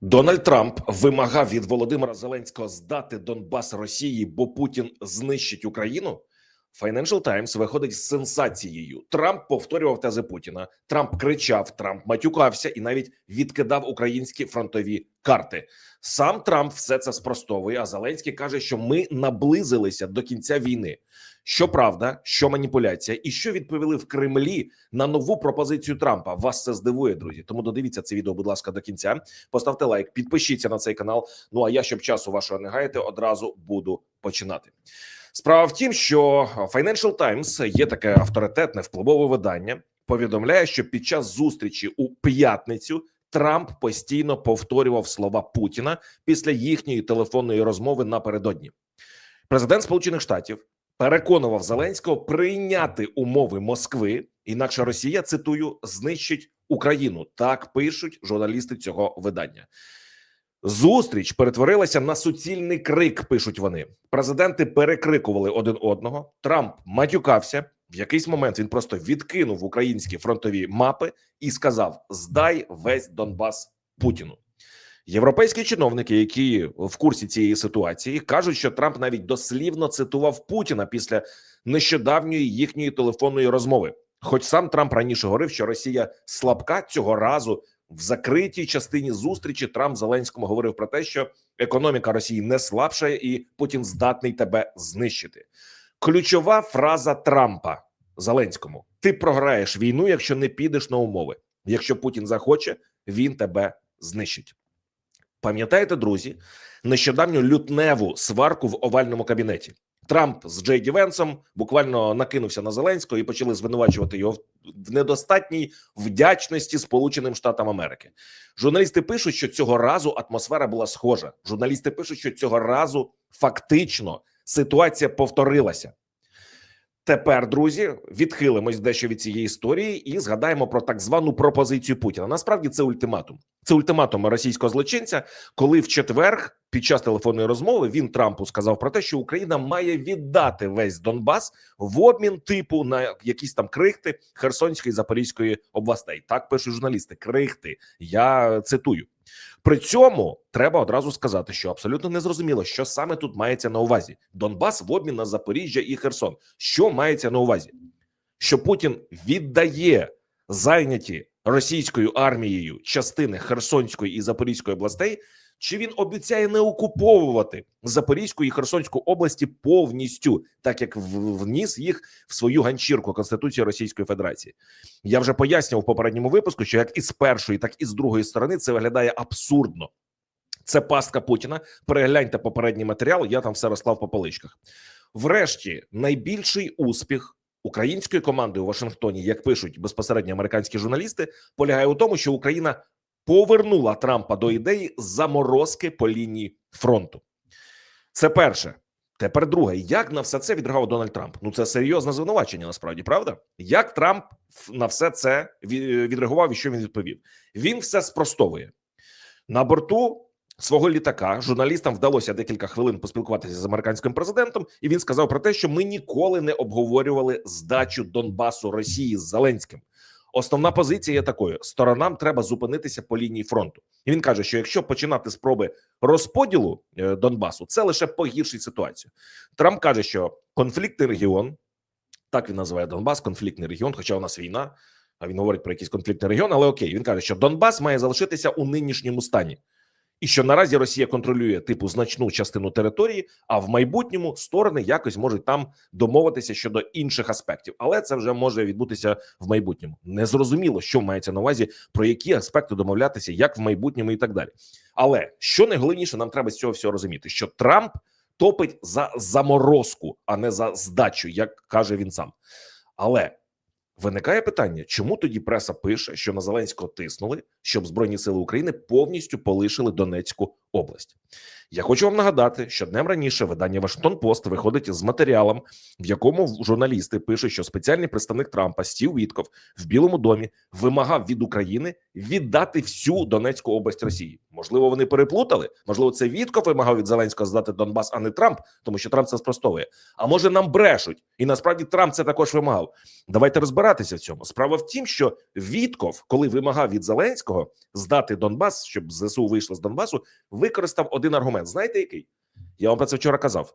Дональд Трамп вимагав від Володимира Зеленського здати Донбас Росії, бо Путін знищить Україну. Financial Times виходить з сенсацією. Трамп повторював тези Путіна. Трамп кричав, Трамп матюкався і навіть відкидав українські фронтові карти. Сам Трамп все це спростовує. А Зеленський каже, що ми наблизилися до кінця війни. Що правда, що маніпуляція, і що відповіли в Кремлі на нову пропозицію Трампа. Вас це здивує, друзі. Тому додивіться це відео, будь ласка, до кінця. Поставте лайк, підпишіться на цей канал. Ну а я, щоб часу вашого не гаяти, одразу буду починати. Справа в тім, що Financial Times є таке авторитетне впливове видання. Повідомляє, що під час зустрічі у п'ятницю Трамп постійно повторював слова Путіна після їхньої телефонної розмови напередодні. Президент Сполучених Штатів переконував Зеленського прийняти умови Москви, інакше Росія цитую знищить Україну. Так пишуть журналісти цього видання. Зустріч перетворилася на суцільний крик. Пишуть вони. Президенти перекрикували один одного. Трамп матюкався. В якийсь момент він просто відкинув українські фронтові мапи і сказав: Здай весь Донбас Путіну. Європейські чиновники, які в курсі цієї ситуації, кажуть, що Трамп навіть дослівно цитував Путіна після нещодавньої їхньої телефонної розмови. Хоч сам Трамп раніше говорив, що Росія слабка цього разу в закритій частині зустрічі Трамп Зеленському говорив про те, що економіка Росії не слабшає, і Путін здатний тебе знищити. Ключова фраза Трампа Зеленському: ти програєш війну, якщо не підеш на умови. Якщо Путін захоче, він тебе знищить. Пам'ятаєте, друзі, нещодавню лютневу сварку в овальному кабінеті. Трамп з Джей Ді Венсом буквально накинувся на Зеленського і почали звинувачувати його в недостатній вдячності Сполученим Штатам Америки. Журналісти пишуть, що цього разу атмосфера була схожа. Журналісти пишуть, що цього разу фактично ситуація повторилася. Тепер, друзі, відхилимось дещо від цієї історії і згадаємо про так звану пропозицію Путіна. Насправді це ультиматум. Це ультиматум російського злочинця, коли в четвер під час телефонної розмови він Трампу сказав про те, що Україна має віддати весь Донбас в обмін типу на якісь там крихти Херсонської і Запорізької областей. Так пишуть журналісти. Крихти. Я цитую. При цьому треба одразу сказати, що абсолютно не зрозуміло, що саме тут мається на увазі: Донбас в обмін на Запоріжжя і Херсон. Що мається на увазі? Що Путін віддає зайняті російською армією частини Херсонської і Запорізької областей, чи він обіцяє не окуповувати Запорізьку і Херсонську області повністю, так як вніс їх в свою ганчірку Конституції Російської Федерації? Я вже пояснював в попередньому випуску, що як із першої, так і з другої сторони це виглядає абсурдно. Це пастка Путіна. Перегляньте попередній матеріал. Я там все розклав по поличках. Врешті, найбільший успіх української команди у Вашингтоні, як пишуть безпосередньо американські журналісти, полягає у тому, що Україна повернула Трампа до ідеї заморозки по лінії фронту. Це перше. Тепер друге, як на все це відреагував Дональд Трамп? Ну це серйозне звинувачення. Насправді правда, як Трамп на все це відреагував і що він відповів? Він все спростовує на борту свого літака. Журналістам вдалося декілька хвилин поспілкуватися з американським президентом, і він сказав про те, що ми ніколи не обговорювали здачу Донбасу Росії з Зеленським. Основна позиція є такою: сторонам треба зупинитися по лінії фронту. І він каже, що якщо починати спроби розподілу е, Донбасу, це лише погіршить ситуацію. Трамп каже, що конфліктний регіон, так він називає Донбас, конфліктний регіон, хоча у нас війна. А він говорить про якийсь конфліктний регіон, але окей, він каже, що Донбас має залишитися у нинішньому стані, і що наразі Росія контролює типу значну частину території, а в майбутньому сторони якось можуть там домовитися щодо інших аспектів, але це вже може відбутися в майбутньому. Незрозуміло, що мається на увазі, про які аспекти домовлятися, як в майбутньому, і так далі. Але що найголовніше, нам треба з цього всього розуміти, що Трамп топить за заморозку, а не за здачу, як каже він сам. Але Виникає питання, чому тоді преса пише, що на Зеленського тиснули, щоб Збройні сили України повністю полишили Донецьку область. Я хочу вам нагадати, що днем раніше видання Вашингтон Пост виходить з матеріалом, в якому журналісти пишуть, що спеціальний представник Трампа Стів Вітков в Білому домі вимагав від України віддати всю Донецьку область Росії. Можливо, вони переплутали. Можливо, це Вітков вимагав від Зеленського здати Донбас, а не Трамп, тому що Трамп це спростовує. А може нам брешуть, і насправді Трамп це також вимагав. Давайте розбиратися в цьому. Справа в тім, що Вітков, коли вимагав від Зеленського здати Донбас, щоб ЗСУ вийшло з Донбасу, використав один аргумент. Знаєте, який? Я вам про це вчора казав.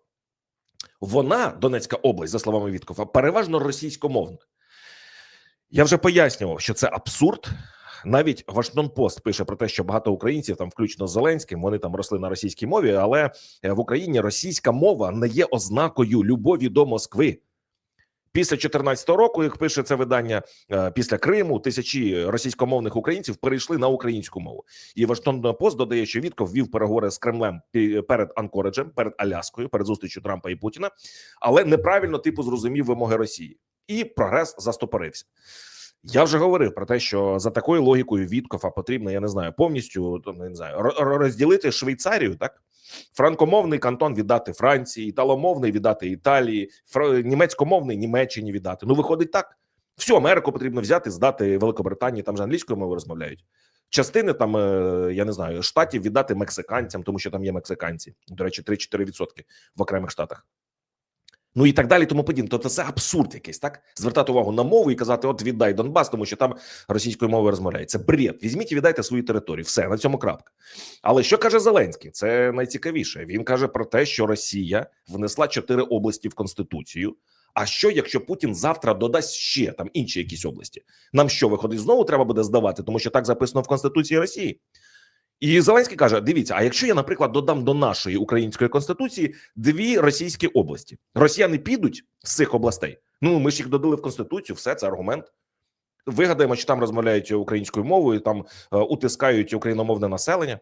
Вона, Донецька область, за словами Віткова, переважно російськомовна. Я вже пояснював, що це абсурд. Навіть Вашингтон Пост пише про те, що багато українців, там, включно з Зеленським, вони там росли на російській мові, але е, в Україні російська мова не є ознакою любові до Москви. Після 14 року, як пише це видання, е, після Криму тисячі російськомовних українців перейшли на українську мову. І Вашингтон Пост додає, що Вітков вів переговори з Кремлем перед Анкореджем, перед Аляскою, перед зустрічю Трампа і Путіна, але неправильно типу зрозумів вимоги Росії, і прогрес застопорився. Я вже говорив про те, що за такою логікою Віткофа потрібно, я не знаю, повністю не знаю, ро- ро- розділити Швейцарію, так франкомовний кантон віддати Франції, італомовний віддати Італії, німецькомовний Німеччині віддати. Ну виходить так. Всю Америку потрібно взяти, здати Великобританії, там же англійською мовою розмовляють. Частини там, е, я не знаю, штатів віддати мексиканцям, тому що там є мексиканці. До речі, 3-4% в окремих штатах. Ну і так далі, тому подібне. Тобто це абсурд якийсь, так? Звертати увагу на мову і казати: от віддай Донбас, тому що там російською мовою розмовляють. Це бред. Візьміть і віддайте свої території. Все на цьому крапка. Але що каже Зеленський? Це найцікавіше. Він каже про те, що Росія внесла чотири області в конституцію. А що, якщо Путін завтра додасть ще там інші якісь області? Нам що виходить знову треба буде здавати, тому що так записано в Конституції Росії. І Зеленський каже: дивіться, а якщо я, наприклад, додам до нашої української конституції дві російські області, росіяни підуть з цих областей. Ну ми ж їх додали в конституцію, все це аргумент. Вигадаємо, що там розмовляють українською мовою, там е, утискають україномовне населення.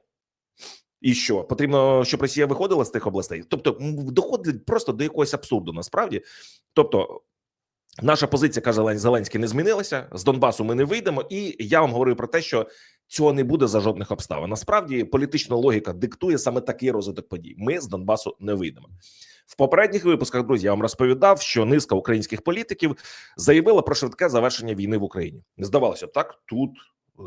І що потрібно, щоб Росія виходила з тих областей? Тобто, доходить просто до якогось абсурду. Насправді, тобто, наша позиція каже Зелен- Зеленський, не змінилася. З Донбасу ми не вийдемо. І я вам говорю про те, що цього не буде за жодних обставин. Насправді, політична логіка диктує саме такий розвиток подій. Ми з Донбасу не вийдемо. В попередніх випусках, друзі, я вам розповідав, що низка українських політиків заявила про швидке завершення війни в Україні. Здавалося б, так тут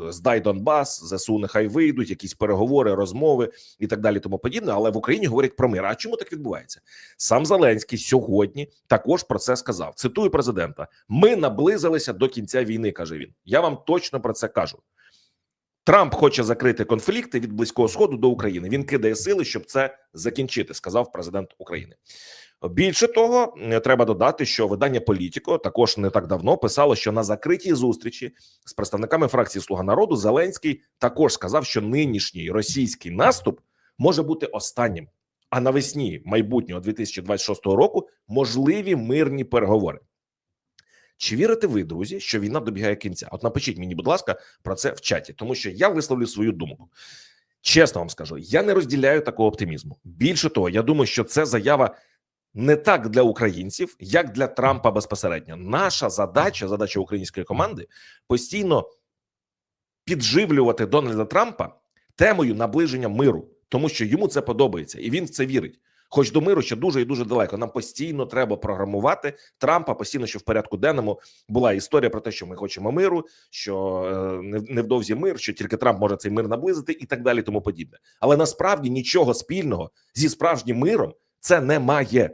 здай Донбас, ЗСУ нехай вийдуть, якісь переговори, розмови і так далі, тому подібне. Але в Україні говорять про мир. А чому так відбувається? Сам Зеленський сьогодні також про це сказав. Цитую президента: ми наблизилися до кінця війни. каже він. Я вам точно про це кажу. Трамп хоче закрити конфлікти від близького сходу до України. Він кидає сили, щоб це закінчити, сказав президент України. Більше того, е, треба додати, що видання Політіко також не так давно писало, що на закритій зустрічі з представниками фракції Слуга народу Зеленський також сказав, що нинішній російський наступ може бути останнім. А навесні майбутнього 2026 року можливі мирні переговори. Чи вірите ви, друзі, що війна добігає кінця? От напишіть мені, будь ласка, про це в чаті, тому що я висловлю свою думку. Чесно вам скажу, я не розділяю такого оптимізму. Більше того, я думаю, що це заява не так для українців, як для Трампа безпосередньо. Наша задача, задача української команди постійно підживлювати Дональда Трампа темою наближення миру, тому що йому це подобається, і він в це вірить. Хоч до миру ще дуже і дуже далеко. Нам постійно треба програмувати Трампа. Постійно, що в порядку денному була історія про те, що ми хочемо миру, що е, невдовзі мир, що тільки Трамп може цей мир наблизити, і так далі, тому подібне. Але насправді нічого спільного зі справжнім миром це немає.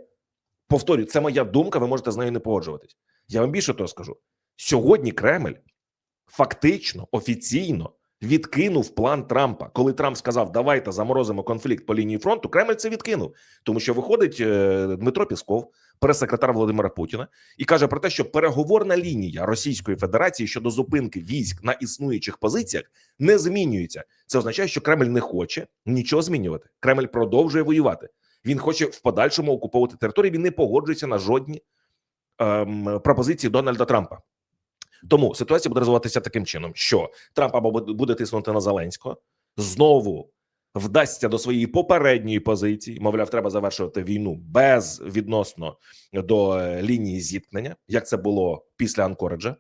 Повторюю, це моя думка. Ви можете з нею не погоджуватись. Я вам більше того скажу: сьогодні Кремль фактично офіційно відкинув план Трампа. Коли Трамп сказав, давайте заморозимо конфлікт по лінії фронту, Кремль це відкинув, тому що виходить е, Дмитро Пісков, прес-секретар Володимира Путіна, і каже про те, що переговорна лінія Російської Федерації щодо зупинки військ на існуючих позиціях не змінюється. Це означає, що Кремль не хоче нічого змінювати. Кремль продовжує воювати. Він хоче в подальшому окуповувати території. Він не погоджується на жодні ем, пропозиції Дональда Трампа. Тому ситуація буде розвиватися таким чином, що Трамп або буде- буде тиснути на Зеленського, знову вдасться до своєї попередньої позиції. Мовляв, треба завершувати війну без відносно до е, лінії зіткнення, як це було після Анкореджа.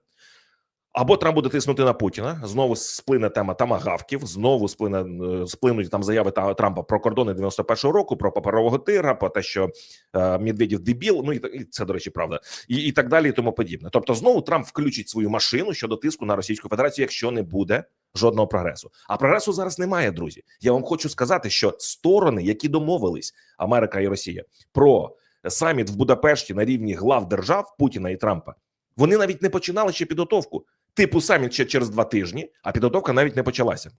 Або Трамп буде тиснути на Путіна. Знову сплине тема тамагавків. Знову сплине е, сплинуть там заяви Трампа про кордони 91-го року, про паперового тира, про те, що е, Медведєв дебіл. Ну і це до речі, правда, і, і так далі, і тому подібне. Тобто, знову Трамп включить свою машину щодо тиску на Російську Федерацію, якщо не буде жодного прогресу. А прогресу зараз немає, друзі. Я вам хочу сказати, що сторони, які домовились, Америка і Росія, про саміт в Будапешті на рівні глав держав Путіна і Трампа, вони навіть не починали ще підготовку. Типу саміт ще через два тижні, а підготовка навіть не почалася.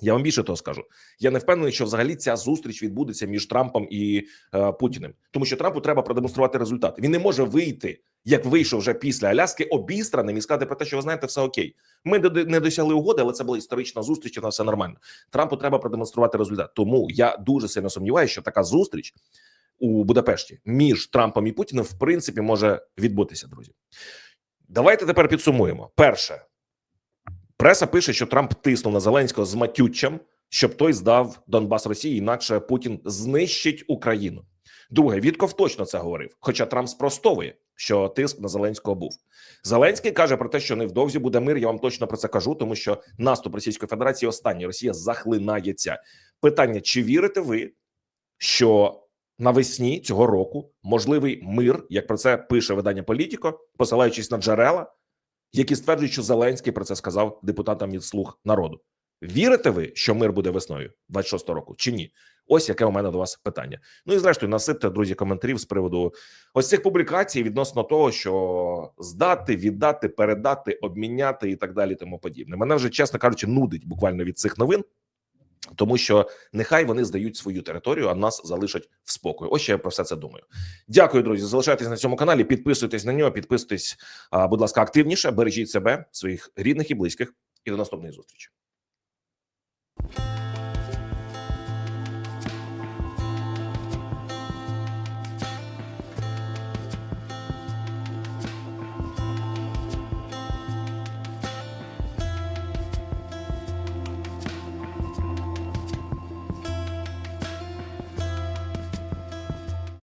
Я вам більше того скажу. Я не впевнений, що взагалі ця зустріч відбудеться між Трампом і е, Путіним, тому що Трампу треба продемонструвати результат. Він не може вийти, як вийшов вже після Аляски, обістраним і сказати про те, що ви знаєте, все окей. Ми не досягли угоди, але це була історична зустріч, на все нормально. Трампу треба продемонструвати результат. Тому я дуже сильно сумніваюся, що така зустріч у Будапешті між Трампом і Путіним в принципі може відбутися, друзі. Давайте тепер підсумуємо. Перше, преса пише, що Трамп тиснув на Зеленського з матюччям, щоб той здав Донбас Росії, інакше Путін знищить Україну. Друге, Вітков точно це говорив, хоча Трамп спростовує, що тиск на Зеленського був. Зеленський каже про те, що невдовзі буде мир. Я вам точно про це кажу, тому що наступ Російської Федерації останній Росія захлинається. Питання: чи вірите ви, що навесні цього року можливий мир, як про це пише видання Політіко, посилаючись на джерела, які стверджують, що Зеленський про це сказав депутатам від слуг народу. Вірите ви, що мир буде весною 26 року, чи ні? Ось яке у мене до вас питання. Ну і зрештою, насипте друзі коментарів з приводу ось цих публікацій відносно того, що здати, віддати, передати, обміняти і так далі, тому подібне. Мене вже чесно кажучи, нудить буквально від цих новин. Тому що нехай вони здають свою територію, а нас залишать в спокою. Ось що я про все це думаю. Дякую, друзі. Залишайтесь на цьому каналі, підписуйтесь на нього, підписуйтесь, будь ласка, активніше. Бережіть себе, своїх рідних і близьких. І до наступної зустрічі.